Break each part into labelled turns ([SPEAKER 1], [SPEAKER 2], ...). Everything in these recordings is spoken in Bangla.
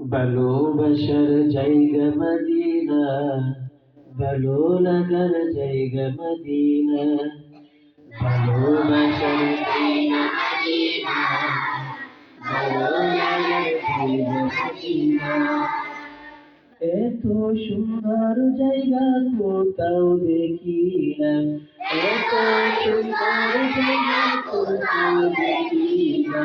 [SPEAKER 1] ভালোবাসার জায়গা মদিনা ভালো লাগার জায়গা মদিনা ভালোবাসার জায়গা মদিনা ভালো লাগার এত সুন্দর জায়গা কোথাও দেখি না এত সুন্দর জায়গা কোথাও দেখি না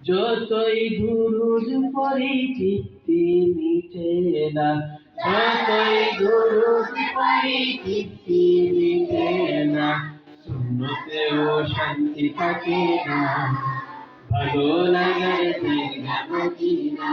[SPEAKER 1] যতই পড়ি তৃপ্তি মিটে না, যতই দুরুদ পড়ি তৃপ্তি মিটে না, শূন্যতেও শান্তি থাকে না, ভালো লাগার জায়গা মদিনা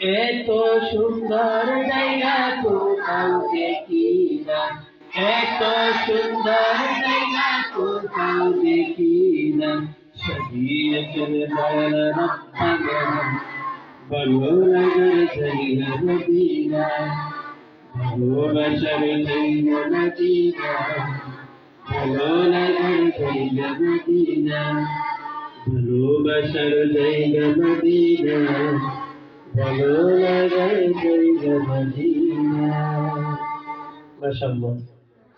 [SPEAKER 1] এত সুন্দর জায়গা কোথাও দেখি না এত সুন্দর জায়গা কোথাও দেখি না সাজিয়েছেন দয়াল রব্বানা ভালো লাগার জায়গা মদিনা ভালো লাগার জায়গা মদিনা। ভালোবাসার জায়গা মদিনা। ভালো লাগার জায়গা মদিনা মাশাআল্লাহ